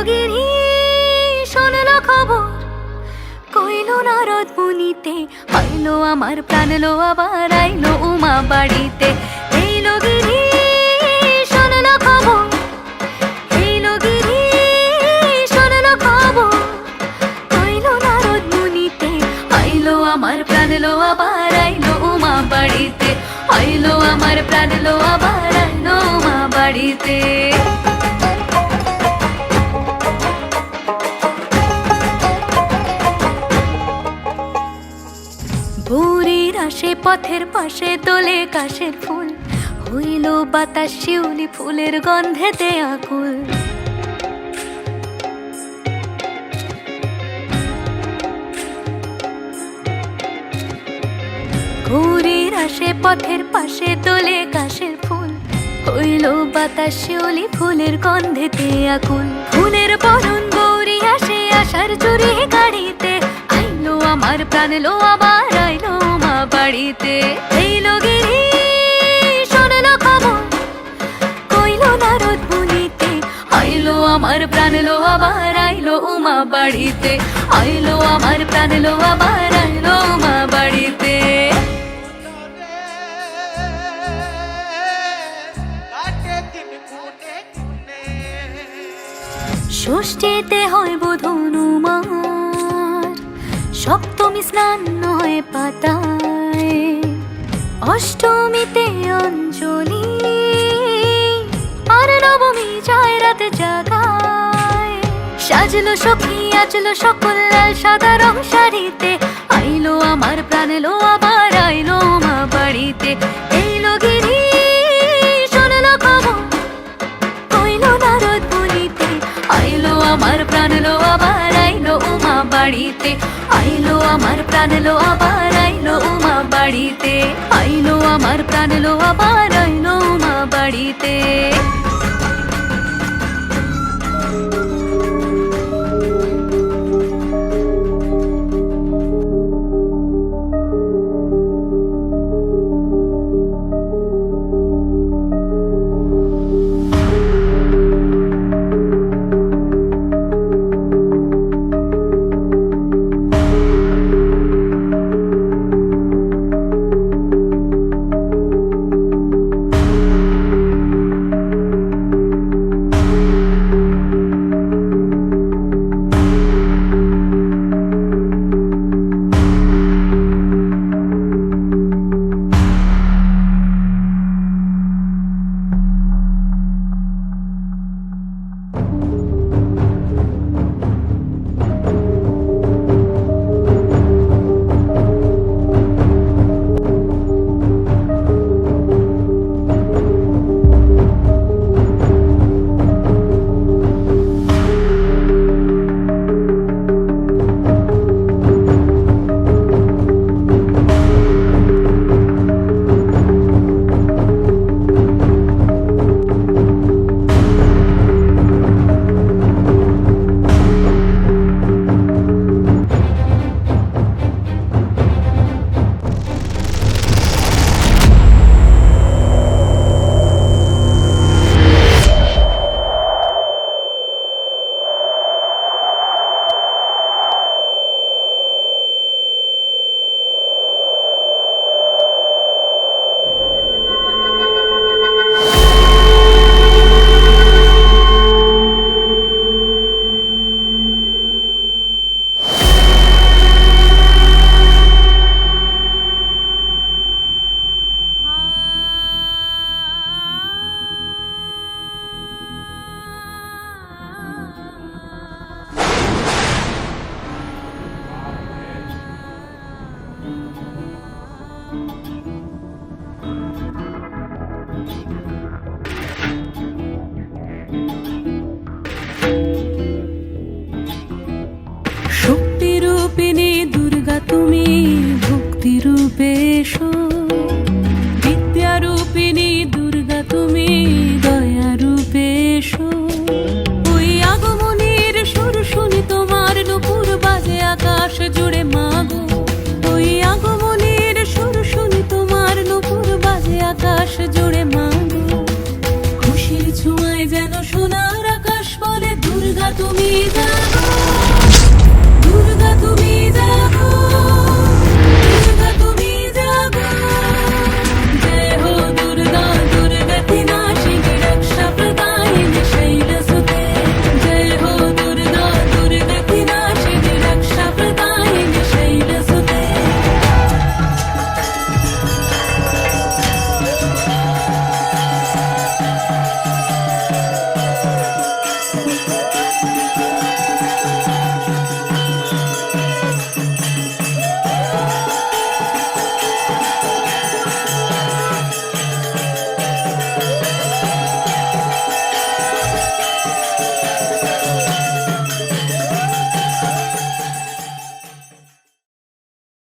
হে লগিরি শোনলো খবর। কইলো, নারদ মুনিতে আইলো আমার প্রাণ, লো আবার আইলো উমা বাড়িতে। এই লগিরি শোনলো খবর। এই লগিরি শোনলো খবর। কইলো, নারদ মুনিতে আইলো আমার প্রাণ, লো আবার আইলো উমা বাড়িতে। আইলো আমার প্রাণ, লো আবার আইলো উমা বাড়িতে। আসে পথের পাশে তোলে কাশের ফুল। হইল বাতাস শিউলি ফুলের গন্ধেতে আকুল। ভোরের আসে পথের পাশে তোলে কাশের ফুল। হইল বাতাস শিউলি ফুলের গন্ধেতে আকুল। ফুলের বরণ গৌরী আসে আসার চুরি গাড়িতে। আমার প্রাণ লো, আবার আইলো মা বাড়িতে। এইলো গিরি, শোনলো খবর, কইলো নারদ মুনিতে আইলো আমার প্রাণ লো, আবার আইলো উমা বাড়িতে। আইলো আমার প্রাণ লো, আবার আইলো উমা বাড়িতে। ষষ্ঠীতে হয় বোধনুমার সপ্তমী স্নান নয় পাতায় অষ্টমীতে অঞ্জলি আর নবমী যায় রাতে জাগায়। সাজলো সখী আজলো সকল লাল সাদা রং শাড়িতে। আইলো আমার প্রাণ লো আবার, আইলো মা বাড়িতে। এইলো গিরি, শোনলো খবর, কইলো নারদ বলিতে। আইলো আমার প্রাণ লো আবার বাড়িতে। আইলো আমার প্রাণ লো আবার আইলো উমা বাড়িতে। আইলো আমার প্রাণ আবার আইলো উমা বাড়িতে। শক্তিরূপিণী দুর্গা তুমি ভক্তিরূপে